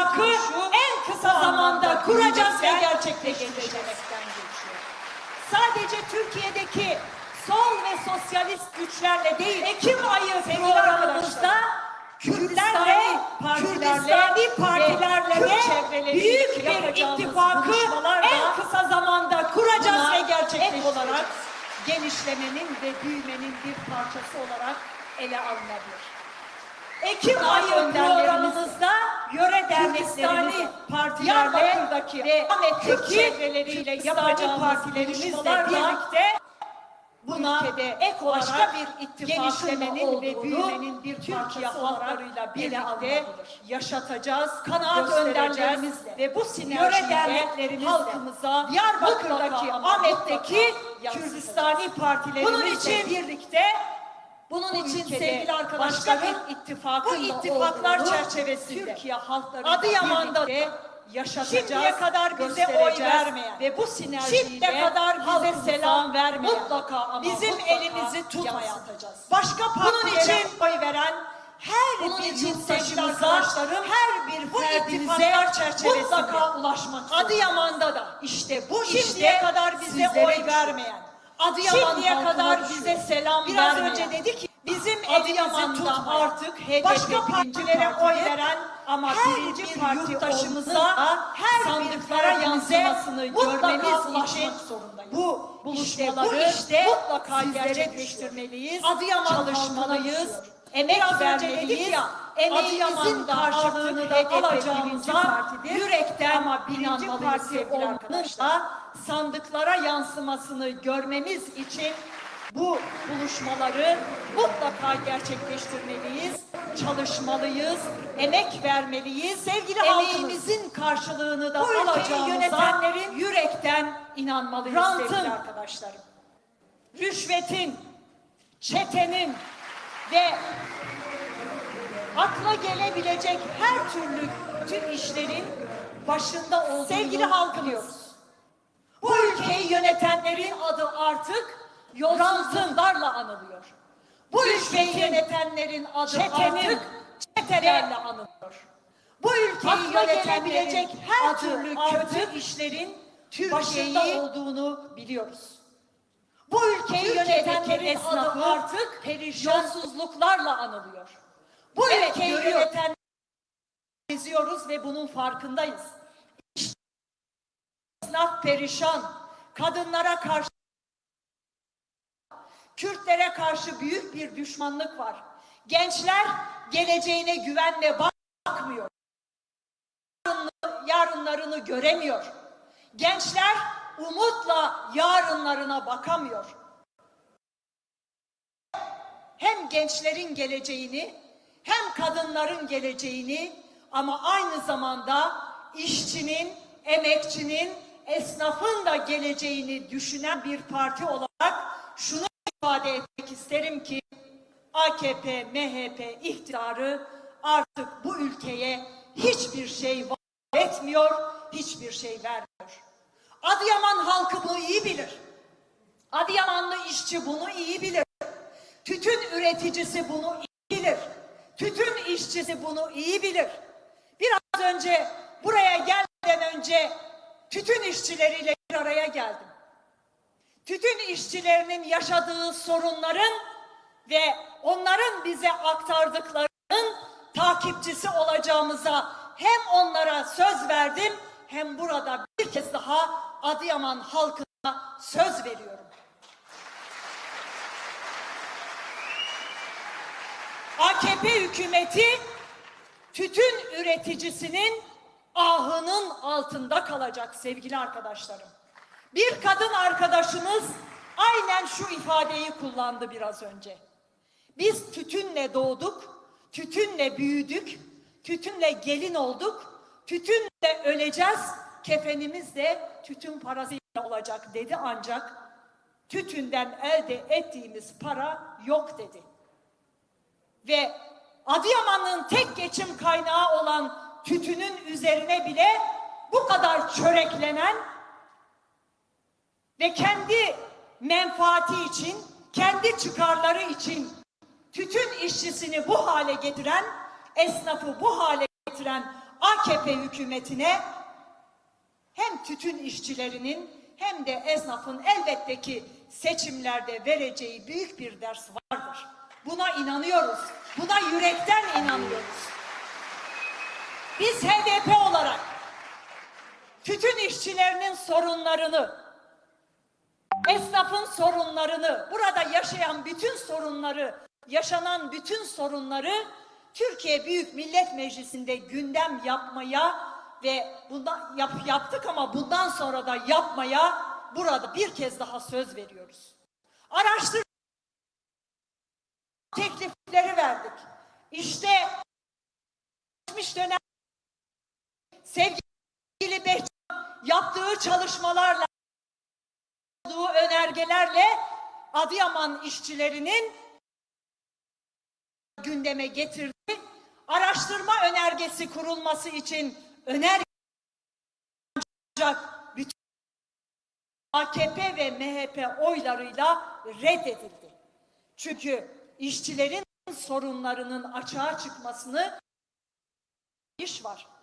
hakkı en kısa zamanda kuracağız ve gerçekleştireceğiz. Sadece Türkiye'deki sol ve sosyalist güçlerle değil, Ekim ayı programımızda Kürtlerle, Kürdistani partilerle de büyük bir ittifakı en kısa zamanda kuracağız ve gerçekleştireceğiz. olarak genişlemenin ve büyümenin bir parçası olarak ele alınabilir. Ekim ayı programımızda yöre derneklerimiz, partilerle ve Ahmet'teki çevreleriyle yapacağımız partilerimizle birlikte buna ek olarak bir genişlemenin ve büyümenin bir Türkiye halklarıyla birlikte yaşatacağız, kanaat önderlerimizle ve bu sinerjiyle halkımıza Diyarbakır'daki, Ahmet'teki Kürdistani partilerimizle birlikte bunun için sevgili arkadaşlar bir ittifakın bu ittifaklar çerçevesinde Türkiye halkları Adıyaman'da yaşatacağız. Şimdiye kadar bize oy vermeyen ve bu sinerjiyle kadar bize selam vermeyen mutlaka ama bizim elimizi tutmayan başka partilere oy veren her Bunun bir için yurttaşımıza, her bir ferdimize mutlaka ulaşmak Adıyaman'da da işte bu işte kadar bize oy vermeyen Adıyaman Şimdiye kadar bize selam Biraz vermeyen, önce dedi ki bizim Adıyaman'da artık HDP başka partilere oy veren ama birinci parti yurttaşımıza her sandıklara yansımasını görmemiz için bu buluşmaları işte, bu işte mutlaka gerçekleştirmeliyiz. Adıyaman çalışmalıyız. Emek vermeliyiz. Ya, emeğimizin karşılığını da alacağımıza yürekten ama birinci parti olmanınla sandıklara yansımasını görmemiz için bu buluşmaları mutlaka gerçekleştirmeliyiz, çalışmalıyız, emek vermeliyiz. Sevgili Emeğimizin karşılığını da alacağımıza yönetenlerin yürekten inanmalıyız Rantın, sevgili arkadaşlarım. Rüşvetin, çetenin ve akla gelebilecek her türlü tüm işlerin başında olduğunu sevgili halkı diyoruz. Bu ülkeyi yönetenlerin adı artık yolsuzluklarla anılıyor. Bu ülkeyi yönetenlerin adı çetenin, artık çetelerle anılıyor. Bu ülkeyi Akla yönetebilecek her türlü kötü işlerin başında olduğunu biliyoruz. Bu ülkeyi yönetenlerin adı artık yolsuzluklarla anılıyor. Bu evet, ülkeyi yöneten geziyoruz ve bunun farkındayız. Esnaf perişan, kadınlara karşı Kürtlere karşı büyük bir düşmanlık var. Gençler geleceğine güvenle bakmıyor. Yarınlarını göremiyor. Gençler umutla yarınlarına bakamıyor. Hem gençlerin geleceğini hem kadınların geleceğini ama aynı zamanda işçinin, emekçinin, esnafın da geleceğini düşünen bir parti olarak şunu ifade etmek isterim ki AKP, MHP iktidarı artık bu ülkeye hiçbir şey vaat etmiyor, hiçbir şey vermiyor. Adıyaman halkı bunu iyi bilir. Adıyamanlı işçi bunu iyi bilir. Tütün üreticisi bunu iyi bilir. Tütün işçisi bunu iyi bilir. Biraz önce buraya gelmeden önce tütün işçileriyle bir araya geldim tütün işçilerinin yaşadığı sorunların ve onların bize aktardıklarının takipçisi olacağımıza hem onlara söz verdim hem burada bir kez daha Adıyaman halkına söz veriyorum. AKP hükümeti tütün üreticisinin ahının altında kalacak sevgili arkadaşlarım. Bir kadın arkadaşımız aynen şu ifadeyi kullandı biraz önce. Biz tütünle doğduk, tütünle büyüdük, tütünle gelin olduk, tütünle öleceğiz, kefenimiz de tütün parasıyla olacak dedi ancak tütünden elde ettiğimiz para yok dedi. Ve Adıyaman'ın tek geçim kaynağı olan tütünün üzerine bile bu kadar çöreklenen ve kendi menfaati için, kendi çıkarları için tütün işçisini bu hale getiren, esnafı bu hale getiren AKP hükümetine hem tütün işçilerinin hem de esnafın elbette ki seçimlerde vereceği büyük bir ders vardır. Buna inanıyoruz. Buna yürekten inanıyoruz. Biz HDP olarak tütün işçilerinin sorunlarını, esnafın sorunlarını, burada yaşayan bütün sorunları, yaşanan bütün sorunları Türkiye Büyük Millet Meclisi'nde gündem yapmaya ve bundan yap, yaptık ama bundan sonra da yapmaya burada bir kez daha söz veriyoruz. Araştır teklifleri verdik. İşte geçmiş dönem sevgili Behçet yaptığı çalışmalarla olduğu önergelerle Adıyaman işçilerinin gündeme getirdi. Araştırma önergesi kurulması için önerge ancak bütün AKP ve MHP oylarıyla reddedildi. Çünkü işçilerin sorunlarının açığa çıkmasını iş var.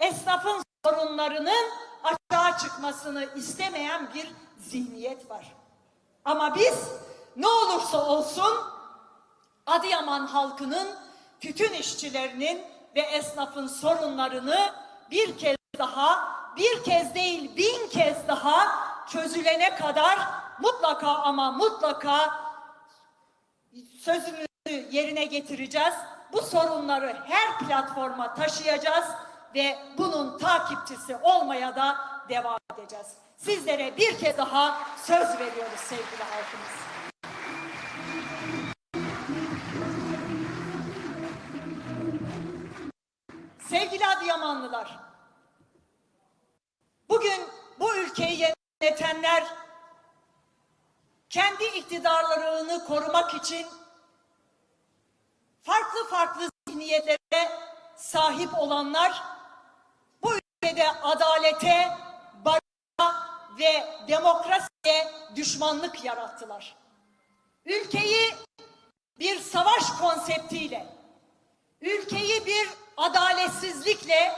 Esnafın sorunlarının açığa çıkmasını istemeyen bir zihniyet var. Ama biz ne olursa olsun Adıyaman halkının, tütün işçilerinin ve esnafın sorunlarını bir kez daha, bir kez değil bin kez daha çözülene kadar mutlaka ama mutlaka sözümüzü yerine getireceğiz. Bu sorunları her platforma taşıyacağız ve bunun takipçisi olmaya da devam edeceğiz. Sizlere bir kez daha söz veriyoruz sevgili halkımız. Sevgili Adıyamanlılar, bugün bu ülkeyi yönetenler kendi iktidarlarını korumak için farklı farklı zihniyetlere sahip olanlar ülkede adalete, barışa ve demokrasiye düşmanlık yarattılar. Ülkeyi bir savaş konseptiyle, ülkeyi bir adaletsizlikle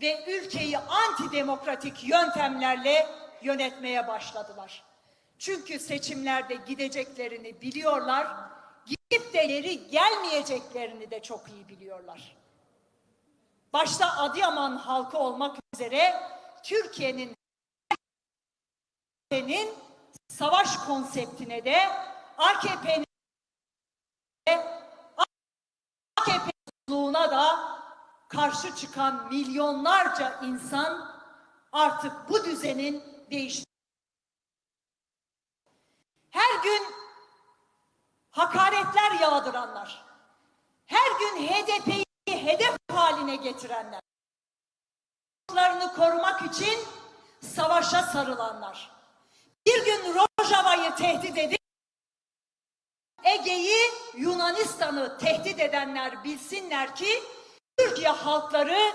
ve ülkeyi antidemokratik yöntemlerle yönetmeye başladılar. Çünkü seçimlerde gideceklerini biliyorlar, gidip de geri gelmeyeceklerini de çok iyi biliyorlar. Başta Adıyaman halkı olmak üzere Türkiye'nin savaş konseptine de AKP'nin AKP'luğuna da karşı çıkan milyonlarca insan artık bu düzenin değiş her gün hakaretler yağdıranlar, her gün HDP'yi hedef haline getirenler, haklarını korumak için savaşa sarılanlar, bir gün Rojava'yı tehdit edip Ege'yi Yunanistan'ı tehdit edenler bilsinler ki Türkiye halkları,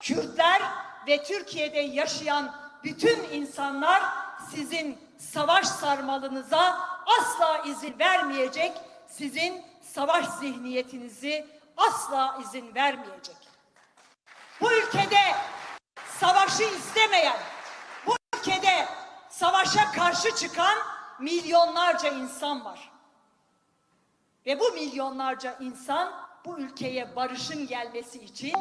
Kürtler ve Türkiye'de yaşayan bütün insanlar sizin savaş sarmalınıza asla izin vermeyecek, sizin savaş zihniyetinizi asla izin vermeyecek. Bu ülkede savaşı istemeyen, bu ülkede savaşa karşı çıkan milyonlarca insan var. Ve bu milyonlarca insan bu ülkeye barışın gelmesi için,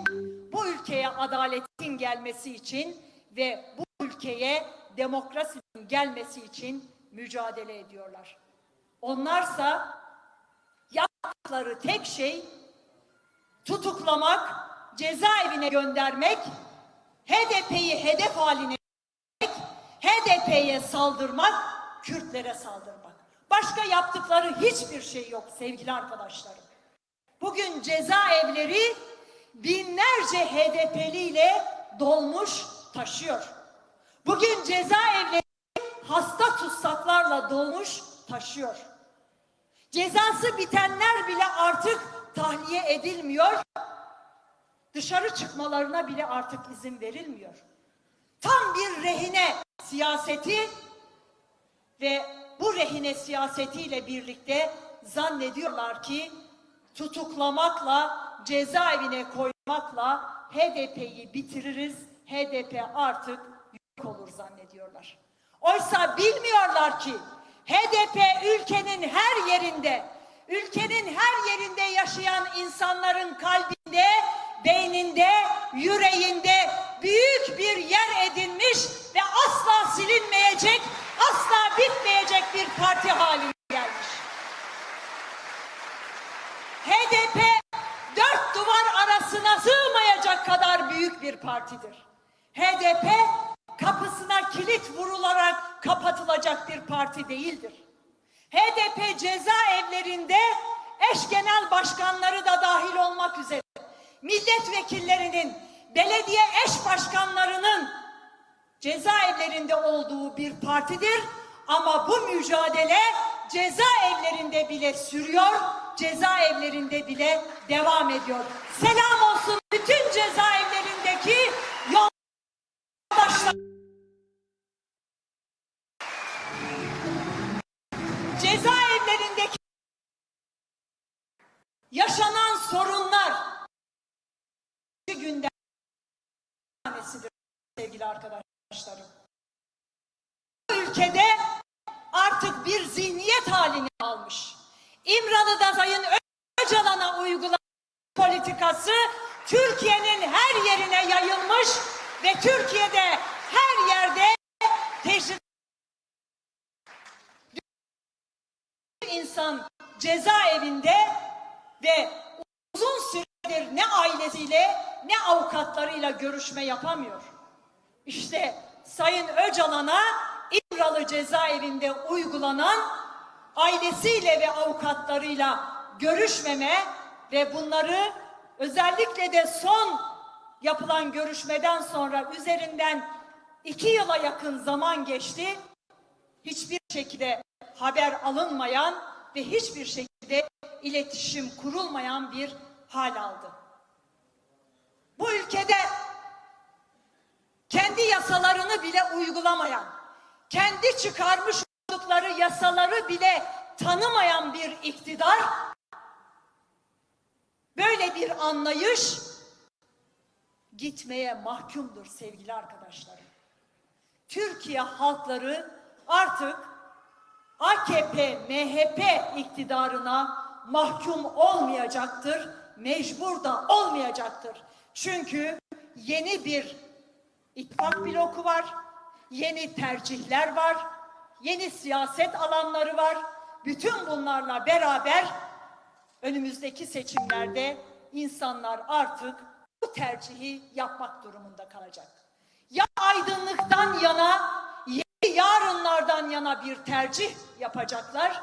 bu ülkeye adaletin gelmesi için ve bu ülkeye demokrasinin gelmesi için mücadele ediyorlar. Onlarsa yaptıkları tek şey tutuklamak, cezaevine göndermek, HDP'yi hedef haline getirmek, HDP'ye saldırmak, Kürtlere saldırmak. Başka yaptıkları hiçbir şey yok sevgili arkadaşlarım. Bugün cezaevleri binlerce HDP'li ile dolmuş taşıyor. Bugün cezaevleri hasta tutsaklarla dolmuş taşıyor. Cezası bitenler bile artık tahliye edilmiyor. Dışarı çıkmalarına bile artık izin verilmiyor. Tam bir rehine siyaseti ve bu rehine siyasetiyle birlikte zannediyorlar ki tutuklamakla cezaevine koy yapmakla HDP'yi bitiririz, HDP artık yok olur zannediyorlar. Oysa bilmiyorlar ki HDP ülkenin her yerinde, ülkenin her yerinde yaşayan insanların kalbinde, beyninde, yüreğinde büyük bir yer edinmiş ve asla silinmeyecek, asla bitmeyecek bir parti haline gelmiş. HDP dört duvar arasına sığmayacak kadar büyük bir partidir. HDP kapısına kilit vurularak kapatılacak bir parti değildir. HDP cezaevlerinde eş genel başkanları da dahil olmak üzere milletvekillerinin, belediye eş başkanlarının cezaevlerinde olduğu bir partidir. Ama bu mücadele cezaevlerinde bile sürüyor, cezaevlerinde bile devam ediyor. Selam olsun bütün cezaevlerindeki yaşanan sorunlar şu günden tanesidir sevgili arkadaşlarım. Bu ülkede artık bir zihniyet halini almış. İmralı'da Sayın Öcalan'a uygulanan politikası Türkiye'nin her yerine yayılmış ve Türkiye'de her yerde tecrübe insan cezaevinde ve uzun süredir ne ailesiyle ne avukatlarıyla görüşme yapamıyor. İşte Sayın Öcalan'a İmralı cezaevinde uygulanan ailesiyle ve avukatlarıyla görüşmeme ve bunları özellikle de son yapılan görüşmeden sonra üzerinden iki yıla yakın zaman geçti hiçbir şekilde haber alınmayan ve hiçbir şekilde iletişim kurulmayan bir hal aldı. Bu ülkede kendi yasalarını bile uygulamayan, kendi çıkarmış oldukları yasaları bile tanımayan bir iktidar, böyle bir anlayış gitmeye mahkumdur sevgili arkadaşlarım. Türkiye halkları artık AKP, MHP iktidarına mahkum olmayacaktır, mecbur da olmayacaktır. Çünkü yeni bir ittifak bloku var, yeni tercihler var, yeni siyaset alanları var. Bütün bunlarla beraber önümüzdeki seçimlerde insanlar artık bu tercihi yapmak durumunda kalacak. Ya aydınlıktan yana, yeni yarınlardan yana bir tercih yapacaklar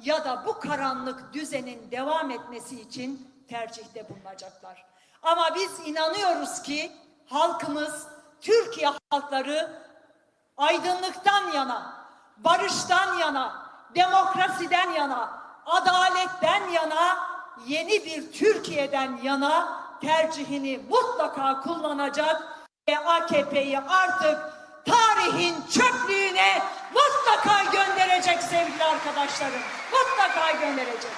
ya da bu karanlık düzenin devam etmesi için tercihte bulunacaklar. Ama biz inanıyoruz ki halkımız, Türkiye halkları aydınlıktan yana, barıştan yana, demokrasiden yana, adaletten yana, yeni bir Türkiye'den yana tercihini mutlaka kullanacak ve AKP'yi artık tarihin çöplüğüne mutlaka gönderecek sevgili arkadaşlarım. Mutlaka gönderecek.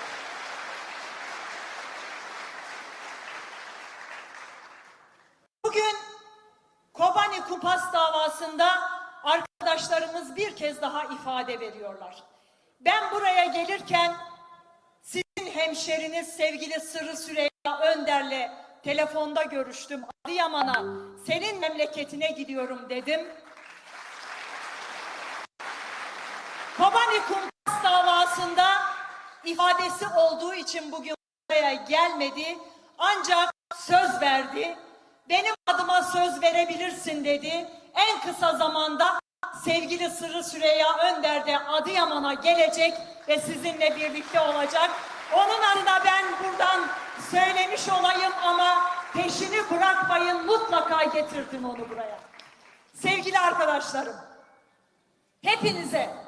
Bugün Kobani Kupas davasında arkadaşlarımız bir kez daha ifade veriyorlar. Ben buraya gelirken sizin hemşeriniz sevgili Sırrı Süreyya Önder'le telefonda görüştüm. Adıyaman'a senin memleketine gidiyorum dedim. Kobani Kumpas davasında ifadesi olduğu için bugün buraya gelmedi. Ancak söz verdi. Benim adıma söz verebilirsin dedi. En kısa zamanda sevgili Sırrı Süreyya Önder de Adıyaman'a gelecek ve sizinle birlikte olacak. Onun adına ben buradan söylemiş olayım ama peşini bırakmayın mutlaka getirdim onu buraya. Sevgili arkadaşlarım, hepinize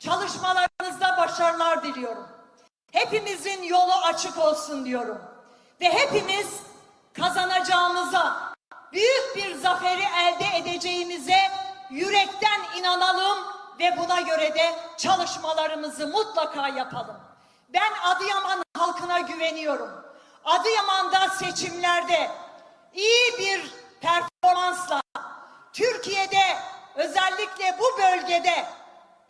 çalışmalarınızda başarılar diliyorum. Hepimizin yolu açık olsun diyorum. Ve hepimiz kazanacağımıza, büyük bir zaferi elde edeceğimize yürekten inanalım ve buna göre de çalışmalarımızı mutlaka yapalım. Ben Adıyaman halkına güveniyorum. Adıyaman'da seçimlerde iyi bir performansla Türkiye'de özellikle bu bölgede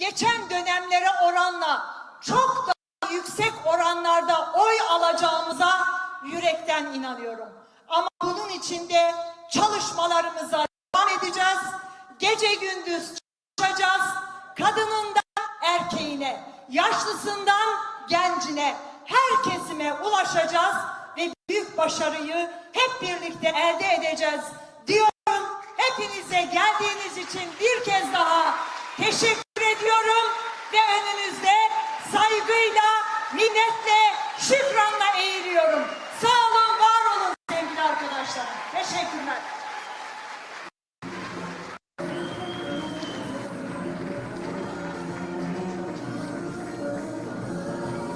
geçen dönemlere oranla çok daha yüksek oranlarda oy alacağımıza yürekten inanıyorum. Ama bunun için de çalışmalarımıza devam edeceğiz. Gece gündüz çalışacağız. Kadınından erkeğine, yaşlısından gencine, her kesime ulaşacağız ve büyük başarıyı hep birlikte elde edeceğiz diyorum. Hepinize geldiğiniz için bir kez daha teşekkür ediyorum ve önünüzde saygıyla, minnetle, şükranla eğiliyorum. Sağ olun, var olun sevgili arkadaşlarım. Teşekkürler.